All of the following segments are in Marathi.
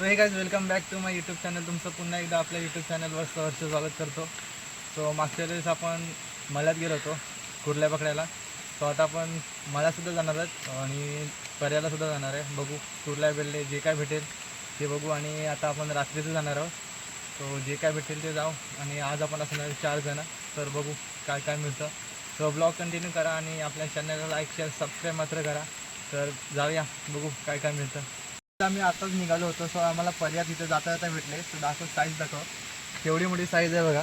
So hey guys welcome back to my YouTube channel तुमचं पुन्हा एकदा आपल्या यूट्यूब चॅनलवर सहर्ष स्वागत करतो. सो मागच्या वेळेस आपण मळ्यात गेलो होतो कुर्ल्या पकडायला. सो आता आपण मळ्यासुद्धा जाणार आहेत आणि पर्यालासुद्धा जाणार आहे. बघू कुर्ल्या बेल्ले जे काय भेटेल ते बघू आणि आता आपण रात्रीचं जाणार आहोत. सो जे काय भेटेल ते जाऊ आणि आज आपण असणार चार जणं. तर बघू काय काय मिळतं. सो ब्लॉग कंटिन्यू करा आणि आपल्या चॅनलला लाईक शेअर सबस्क्राईब मात्र करा. तर जाऊया बघू काय काय मिळतं. आम्ही आताच निघालो होतो सो आम्हाला पर्याय तिथे जाता जाता भेटले. तर दाखव साईज दाखव. केवढी मोठी साईज आहे बघा.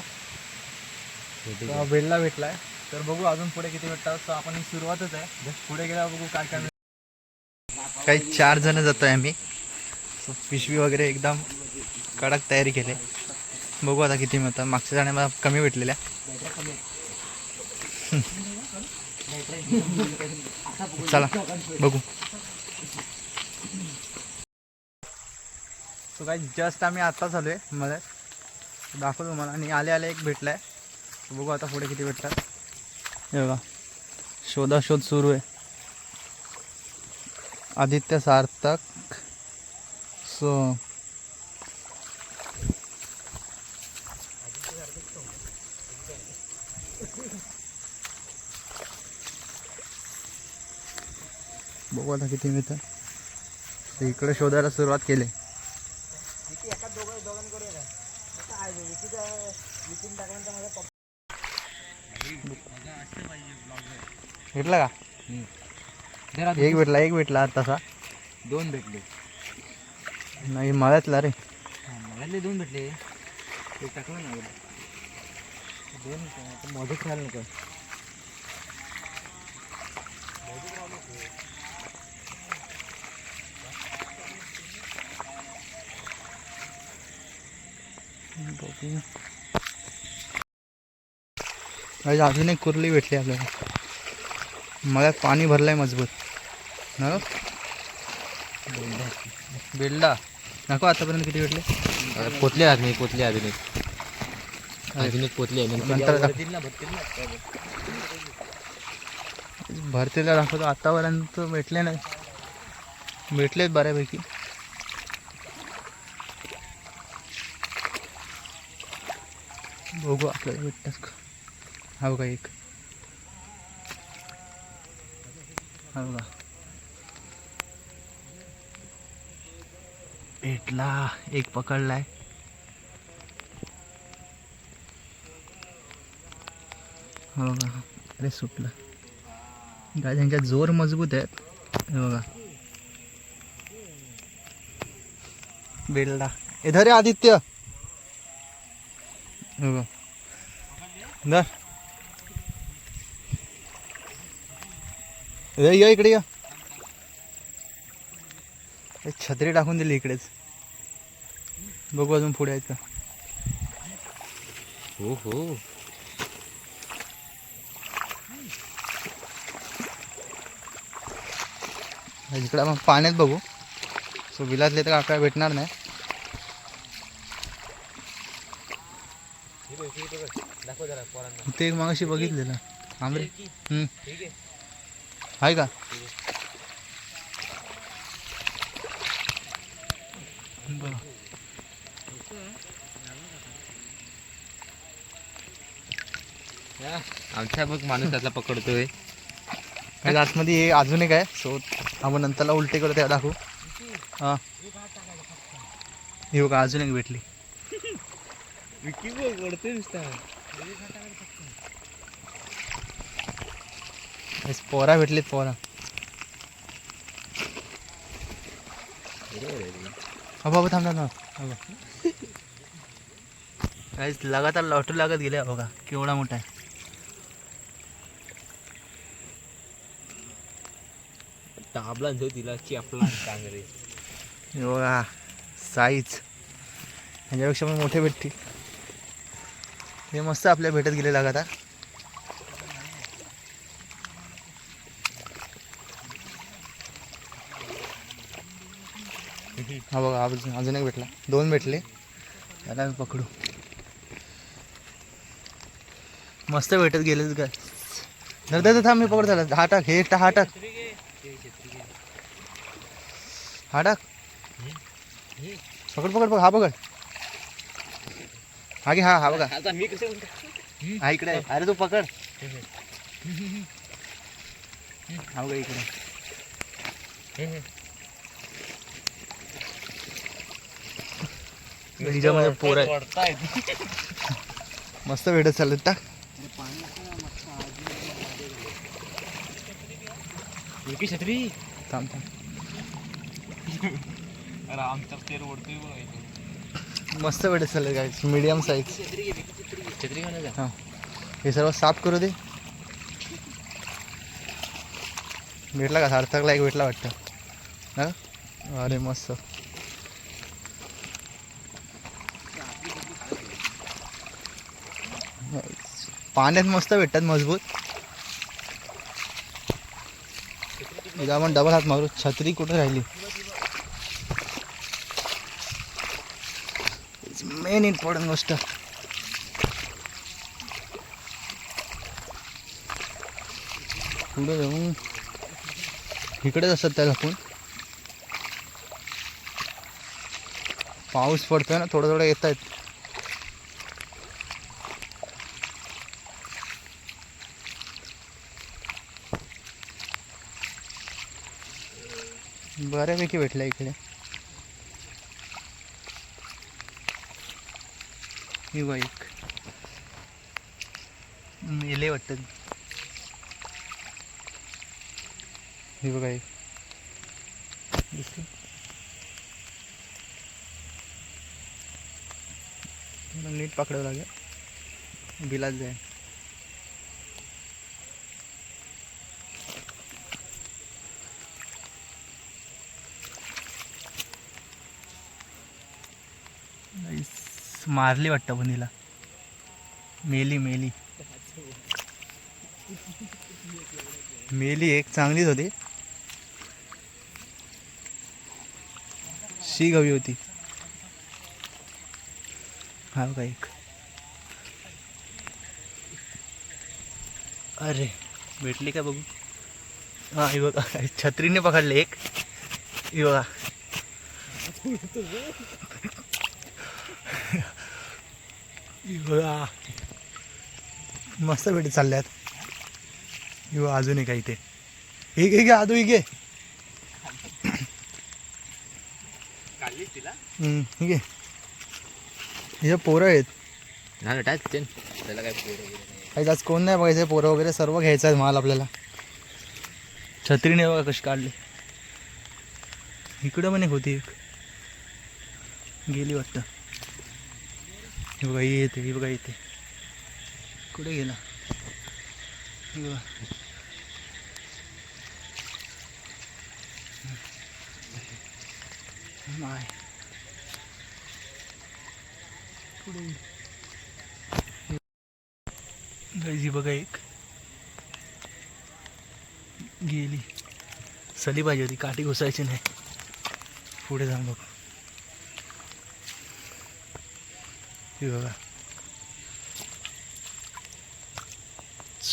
बेडला भेटलाय. तर बघू अजून पुढे किती भेटतात. सो आपण ही सुरुवातच आहे. जस्ट पुढे गेल्यावर बघू काय काय काही चार जण जातोय आम्ही. सो पिशवी वगैरे एकदम कडक तयारी केली. बघू आता किती मिळतात मागच्या जाण्या मला कमी भेटलेल्या. चला बघू. सो काही जस्ट आम्ही आत्ताच आलो आहे मला. दाखवतो तुम्हाला. आणि आले आले एक भेटला आहे बघू आता पुढे किती भेटतात. हे बघा. शोधाशोध सुरू आहे. आदित्य सार्थक. सो बघू आता किती मिळतं इकडे शोधायला सुरुवात केली. भेटला का? एक भेटला एक भेटला तसा दोन भेटले. नाही मळ्यातला रे. मला दोन भेटले. ते टाकलं ना दोन मध्ये खायला नको अजून एक कुर्ली भेटली आपल्याला. मळ्यात पाणी भरलंय मजबूत. ना? बेल्डा. नको आतापर्यंत किती भेटले? पोतले नाही पोतले एक पोतले आहे. नंतर भरतील दाखवतो. आतापर्यंत भेटले नाही. भेटलेत बऱ्यापैकी. बघू आपल्याला भेटतात का हा बघा एक. हा बघा. भेटला एक पकडलाय. हो बघा. अरे सुटला. गाय त्यांच्या जोर मजबूत आहेत. हे बघा. बेलडा. इधर आहे आदित्य. हे बघा. धर. या इकडे या. छत्री टाकून दिली इकडेच. बघू अजून पुढे आहेत का. हो हो. इकडे आपण पाण्यात बघू. सो बिलातले तर आपल्याला भेटणार नाही. ते एक मागाशी बघितलेलं. आंबरे आहे का? बरं. आमचा बघ माणूस त्यातला पकडतोय. काही आतमध्ये हे अजून एक आहे. सो आपण नंतरला उलटे करतो त्या दाखवू. हां. हे बघा अजून एक भेटली विकी बघ ओढतोय नुसता हेच पोरा भेटलीत पोरा हा बाबा थांब थांब थांब काहीच लगातार लॉटू लागत गेले बघा केवढा मोठा आहे. दाबला जो तिला चिपला कांगरे. बघा साईज ह्याच्यापेक्षा पण मोठे भेटतील. हे मस्त आपल्या भेटत गेले लगातार. हा बघा अजून अजून एक भेटला. दोन भेटले. त्याला पकडू. मस्त भेटत गेले काय धर, थांब मी पकड झाला हा टाक हे एकटा हा टाक. हा टाक. पकड पकड पकड हा पकड. हा घे हा हा बघा. आता मी कसं हा इकडे. अरे तू पकड. हा बघा इकडे. हिच्यामध्ये पोर आहे मस्त भेटत चालत टाक छत्री. थांब थांब. अरे आमचा तेल ओढतोय बघ मस्त भेटत चालत काय मीडियम साईज छत्री हां. हे सर्व साफ करू दे. भेटला का? सार्थकला एक भेटला वाटतं. हां? अरे मस्त. पाण्यात मस्त भेटतात मजबूत. आपण डबल हात मारू. छत्री कुठे राहिली? मेन इम्पॉर्टंट गोष्ट. पुढे जाऊन इकडेच असतात त्या लपून पाऊस पडतोय ना थोडं थोडं येत आहेत बऱ्यापैकी भेटलं इकडे. ही बाईक मेले वाटतं. ही बघा एक. नीट पकडावं लागेल. बिलात जाईल. मारली वाटतं पण मेली मेली. मेली एक चांगलीच होती. शी गवी होती. हा बघा एक. अरे. भेटली का बघू? हा हे बघा. छत्रीने पकडले एक. हे बघा हे बघा मस्त भेटी चालल्यात. बघा अजून एक इथे. हे घे घे आदू हे घे हे घे. हे पोरं आहेत. त्याला काय पोर काही आज कोण नाही बघायचं पोरं वगैरे सर्व घ्यायचं आहे माल आपल्याला. छत्रीने बघा कशी काढली. इकडं पण एक होती एक. गेली वाटतं. हे बघा येते हे बघा येते. कुठे गेला? हे बघा. माय. कुठे बघा एक. गेली. सली पाहिजे होती काठी घुसायची नाही. पुढे जाऊन बघ. हे बघा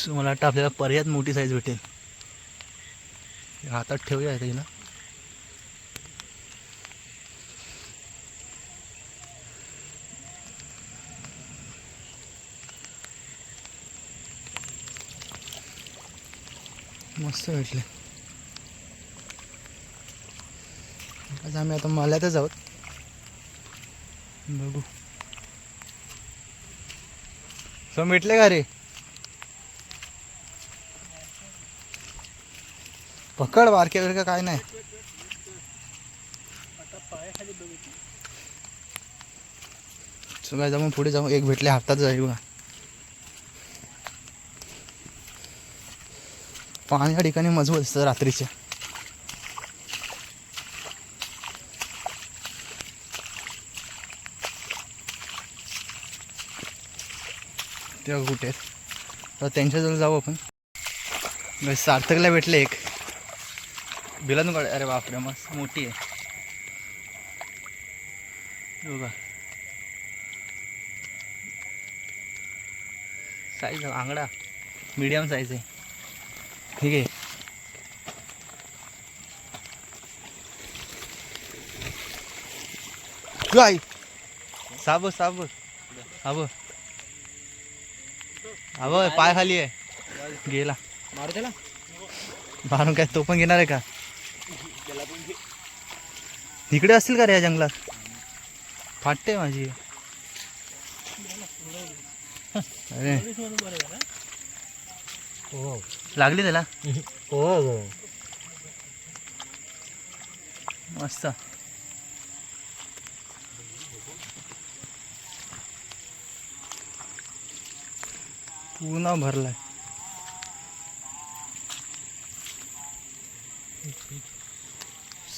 मला वाटतं आपल्याला पर्यात मोठी साईज भेटेल. हातात ठेवूया आता ना मस्त भेटले. आज आम्ही आता मल्यातच आहोत. बघू. सो भेटले का रे? पकड बारके का काय नाही. सो काय जाऊन पुढे जाऊ एक भेटले हातात जाईल बघा. पाणी या ठिकाणी मजबूत असतं रात्रीच्या तेव्हा कुठे आहेत? तर त्यांच्याजवळ जाऊ आपण. म्हणजे सार्थकला भेटले एक. बिलातून काढ अरे बापरे मस्त मोठी आहे. बघा. साईज आंगडा. मीडियम साईज आहे. ठीक आहे. काय साब साब अब अब पाय खाली आहे गेला। मारू त्याला मारून काय तो पण घेणार आहे का? इकडे असतील का रे या जंगलात? फाटते माझी. अरे. हो. लागली त्याला? हो. मस्त. पूर्ण भरलाय.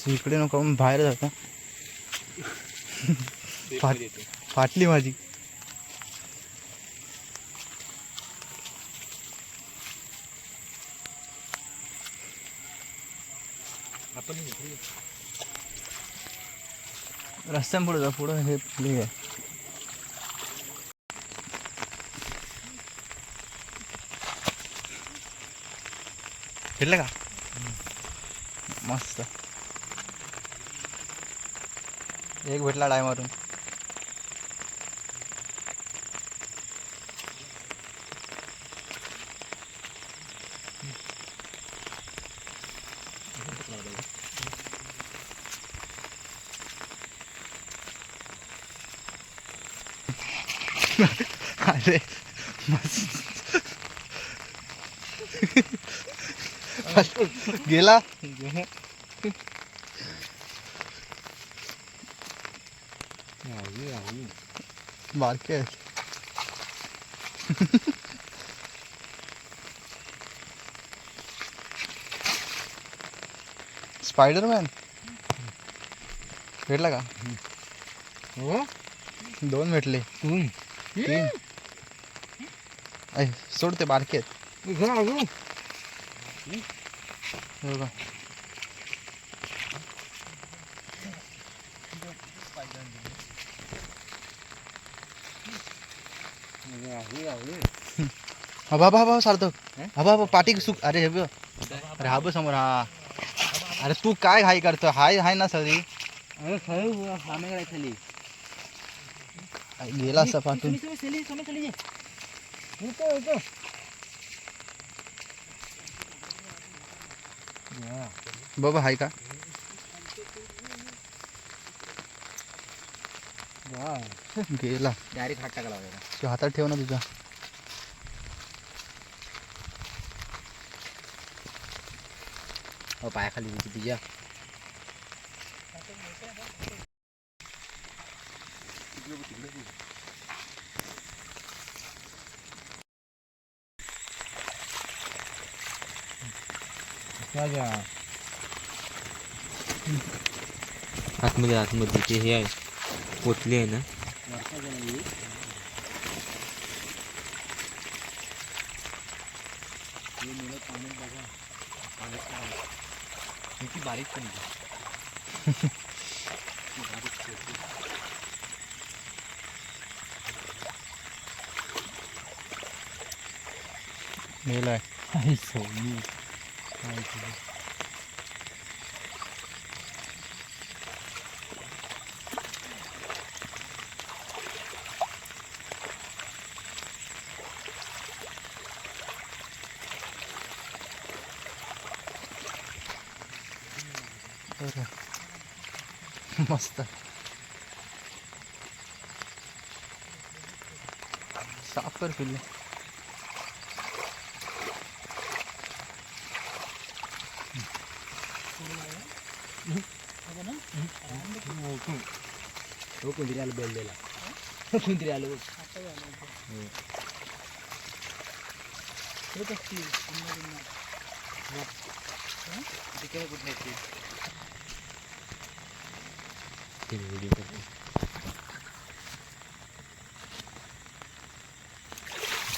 इकडे नको बाहेर जाता फाट फाटली माझी. रस्त्यान पुढे जा पुढं हे हे आहे. भेटलं का? मस्त. एक भेटला डाय मारून. अरे मस्त. गेला? बारके. स्पायडरमॅन? भेटला का? हो? दोन भेटले. तीन. ऐ सोड ते बारके आहेत. हे बघा हा बाबा बाबा सार्थक हा? बाबा पाठी सुक अरे हे अरे हा समोर। हा अरे तू काय घाई करतो हाय हाय ना सगळी अरे काय खाली गेला असा पाठून बाबा हाय का? गेला. डायरेक्ट हात टाका लावायचा तू हातात ठेव ना तुझा. हो पायाखाली होती तुझ्या आतमध्ये आतमध्ये ते हे आहे. पोतली आहे ना. किती बारीक पण गेलाय बरं. मस्त साफ कर पिल्ले हो कोणतरी आलं बेललेला कोणतरी आलं बघ. तिकडे कुठे आहेत ते? ते व्हिडिओ करते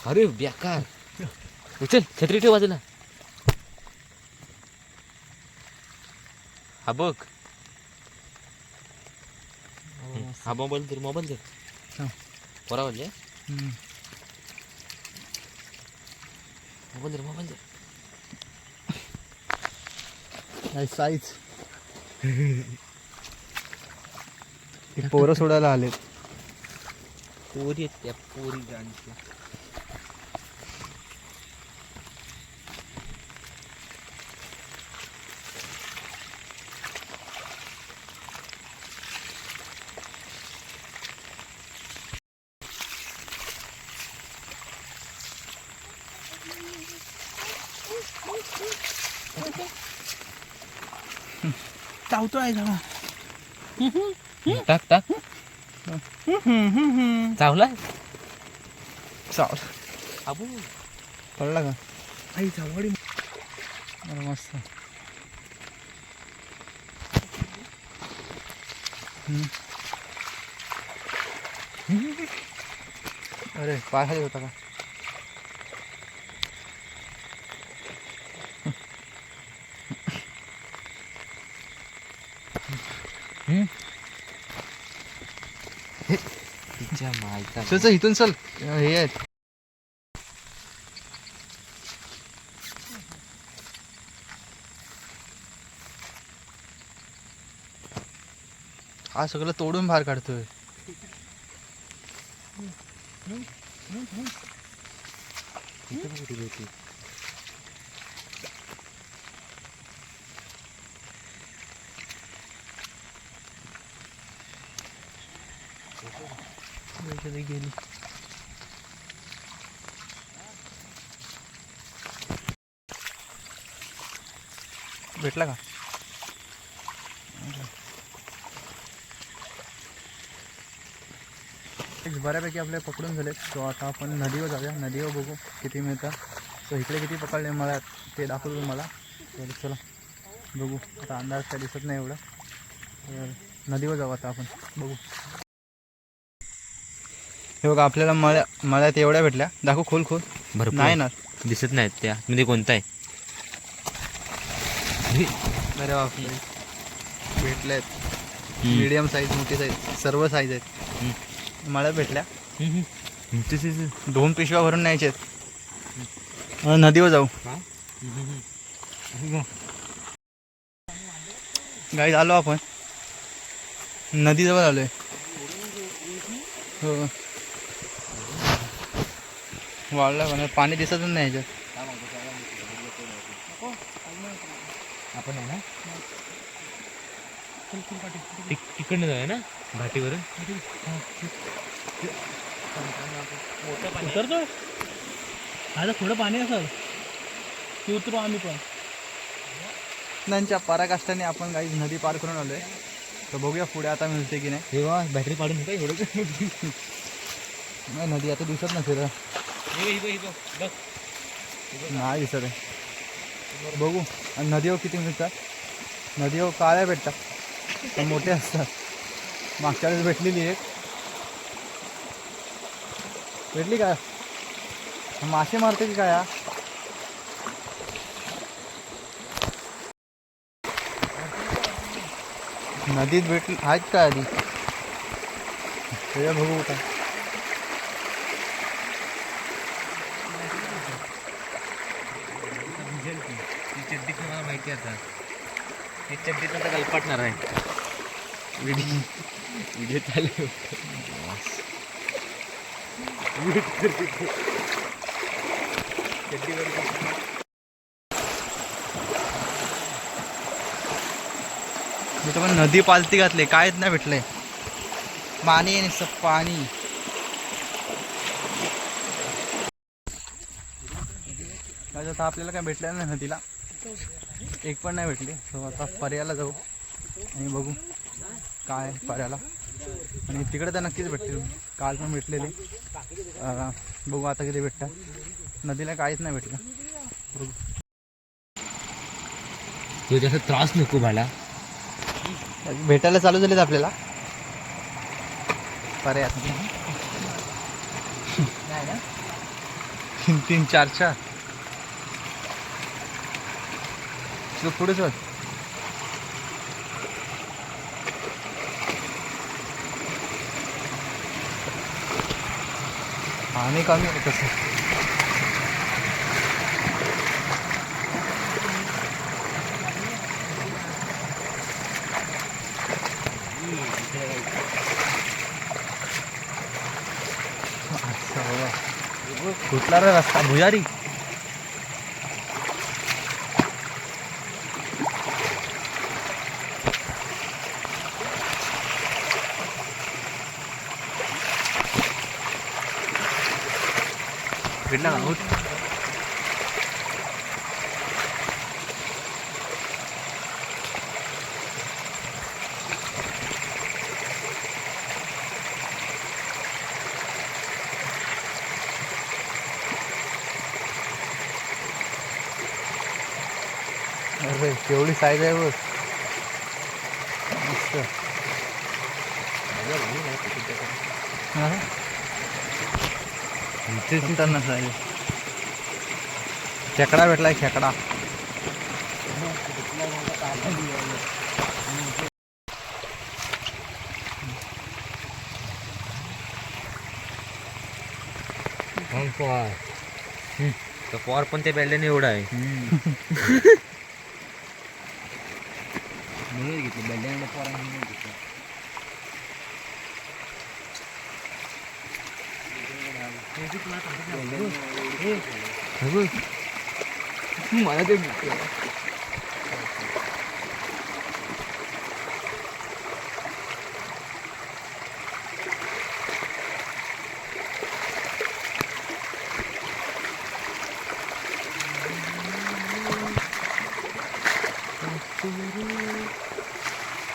अरे बेकार. उचल छत्री ठेव बाजूला हा बघ. हा मोबाईल दे मोबाईल दे हा. बरा म्हणजे. मोबाईल दे मोबाईल दे साईज. ती पोरं सोडायला आलेत. पोरी आहेत त्या पोरी जाणच्या चावतो आहे जावा टाक टाक. चावला? चाव अबू कळला का? आई चावडी. मस्त. हम्म. अरे पाय खाली होता का? तिच्या चल चल इथून चल. हे आहेत. हा सगळं तोडून बाहेर काढतोय. इथं कुठे भेटली भेटला का बऱ्यापैकी आपले पकडून झाले. तो आता आपण नदीवर जाऊया. नदीवर बघू किती मिळतात सो इकडे किती पकडले मला ते दाखवतो तुम्हाला. तर चला बघू. आता अंदाज काय दिसत नाही एवढं. तर नदीवर जाऊ आता आपण. बघू. हे बघा आपल्याला मळ्या मळ्यात एवढ्या भेटल्या. दाखव खोल खोल. भरपूर. नाही ना दिसत नाहीत त्या. मध्ये कोणता आहे? अरे बापरे. भेटल्यात मीडियम साईज मोठी साईज सर्व साईज आहेत. मळ्यात भेटल्या. तेच- तेच- दोन पिशव्या भरून न्यायचे आहेत. अं, नदीवर जाऊ. गाई आलो आपण. नदीजवळ आलोय. हो. वाढला पण पाणी दिसतच नाही याच्यात. आपण आहे ना? तिक- तिकडनं जाऊया ना? घाटीवरून? उतरतोय? आता थोडं पाणी असेल. की उतरू आम्ही पण. त्यांच्या पराकाष्ठाने आपण काही नदी पार करून आलोय. तर बघूया पुढे आता मिळते की नाही. हे बॅटरी पाडून नाही नदी आता दिसत नसेल. नाही दिसत आहे. बघू. आणि नदीवर किती मिळतात? नदीवर काळ्या भेटतात. मोठे असतात. मागच्या वेळेस भेटलेली एक. भेटली का? मासे मारते की काय नदीत भेटली. आहेत का आधी? बघू काय ती चड्डी मला माहिती आता ती चड्डीत आता गलपाटणार आहे. व्हिडिओ चालू मी तर नदी पालती घातली. कायच नाही भेटले. पाणी आहे नुसतं पाणी. आपल्याला काय भेटलं नाही नदीला? एक पण नाही भेटली. सो आता पर्याला जाऊ आणि बघू काय पर्याला आणि तिकडे तर नक्कीच भेटतील. काल पण भेटलेले. बघू आता किती भेटतात. नदीला काहीच नाही भेटलं. बघू. तुझ्या जास्त त्रास नको मला. भेटायला चालू झालेत आपल्याला. पर्याय तीन तीन चार चार. तू पुढे चल आणि कमी आहे तसं. कुठला रे रस्ता? भुयारी भेटला ना उठ. बघ. मस्त. हा? खेकडा भेटलाय खेकडा. पॉर पण त्या बेल्ल्याने एवढा आहे. म्हणून घेतली बेल्ड्याने पोरांनी घेतलं मला ते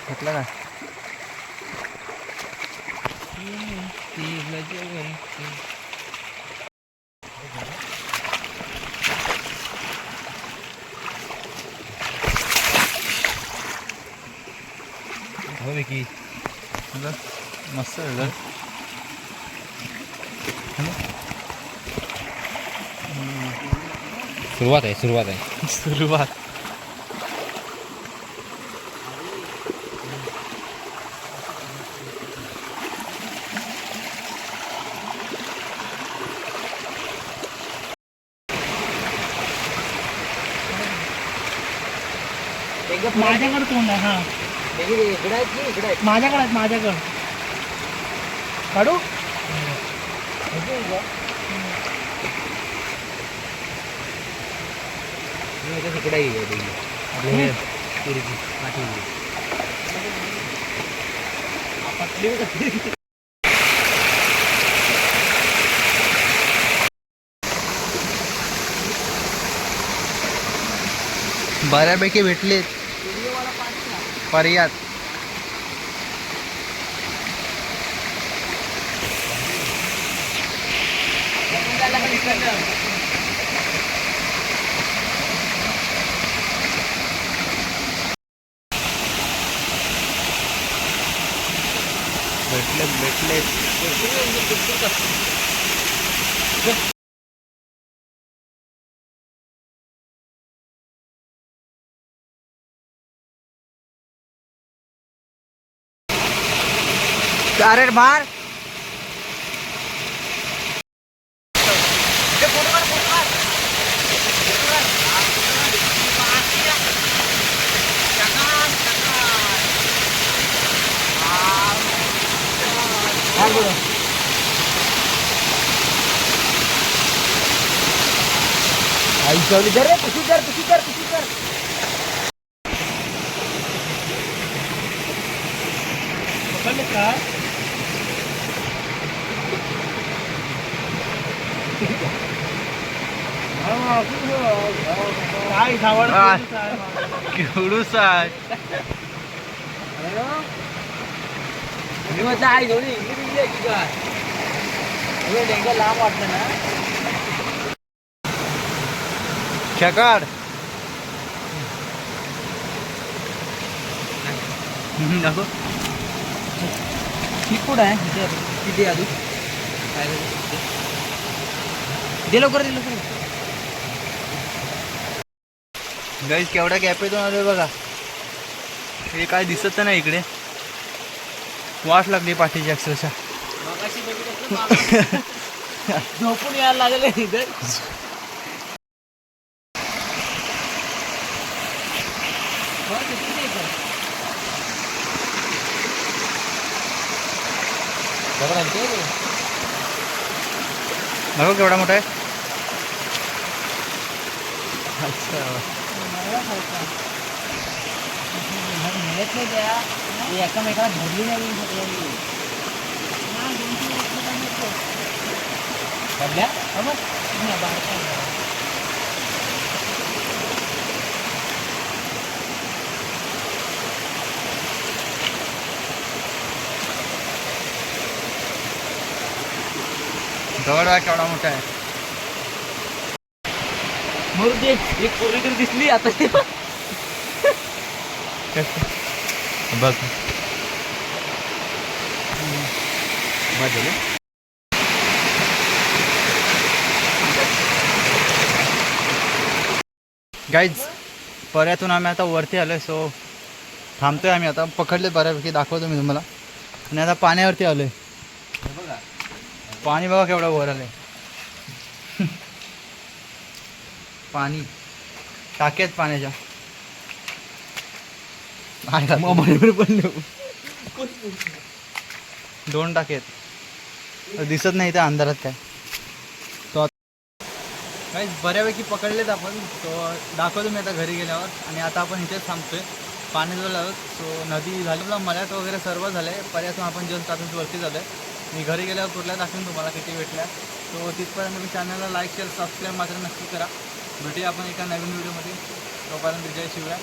भेटला ना हो विकी. मस्त भेटलं सुरुवात आहे सुरुवात आहे. सुरुवात माझ्याकडे तोंड आहे हा इकडे माझ्याकडे आहेत माझ्याकडे काढू पाठी बऱ्यापैकी भेटलेत पर्यात भेटलेत भेटलेत अरे मार चवली दर रे कर कुशी कर कुशी कर पकडले का? काय सावड आ. केवढूस आहे मी म्हटलं आई थोडी इंग्लिश लांब वाटतं ना? खेकाड दाखव ठीक कुठं आहे किती आधी काय दे लवकर दे लवकर गाईज केवढ्या कॅपेतून आलोय बघा. हे काय दिसत नाही इकडे. वाट लागली पाठीची अक्षरशः. झोपून यायला लागले इथे. बघा आणते रे. बघू केवढा मोठा आहे अच्छा मिळत नाही त्या ते एकामेकाला धरली नाही सगळ्यांनी काढल्या हा बघ. नाही, आहे. बघा केवढा मोठा आहे. एक पोरगी तरी दिसली आता. बघ. गाईज पर्यातून आम्ही आता वरती आलो सो थांबतोय आम्ही आता. पकडले बऱ्यापैकी दाखवतो मी तुम्हाला. आणि आता पाण्यावरती आलोय. पाणी बघा केवढं वर आलंय. पाणी. टाक्यात पाण्याच्या. दोन टाके आहेत दिसत नाही त्या अंधारात काय. तो काही बऱ्यापैकी पकडलेत आपण. तो दाखवतो मी आता घरी गेल्यावर. आणि आता आपण इथेच थांबतोय. पाणी आहोत. सो नदी झाली. मळ्यात वगैरे सर्व झालं आहे पर्यातून आपण जस्ट आता वरती झालो आहे मी घरी गेल्यावर कुठल्या दाखवेन तुम्हाला किती भेटल्या. सो तिथपर्यंत मी चॅनलला लाईक शेअर सबस्क्राईब मात्र नक्की करा. भेटूया आपण एका नवीन व्हिडिओमध्ये. तोपर्यंत विजय शिवराय.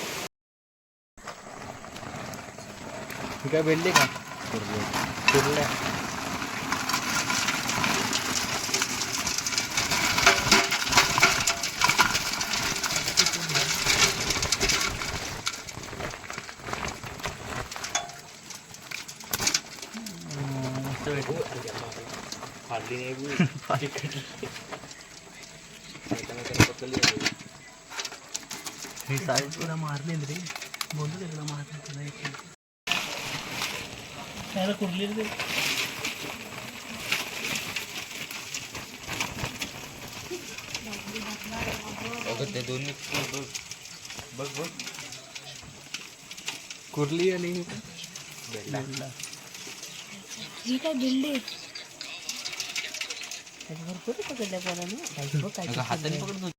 ठीक आहे भेटली का? कुठल्या मस्त भेटली फाडली नाही बू. हे. साईज तुला मारले रे बोलतो ते तुला मारले तुला एक त्याला कुठली रे अगं ते दोन्ही बघ बघ बघ कुर्ली आणि ही काय बिल्ली अगं हाताने पकडून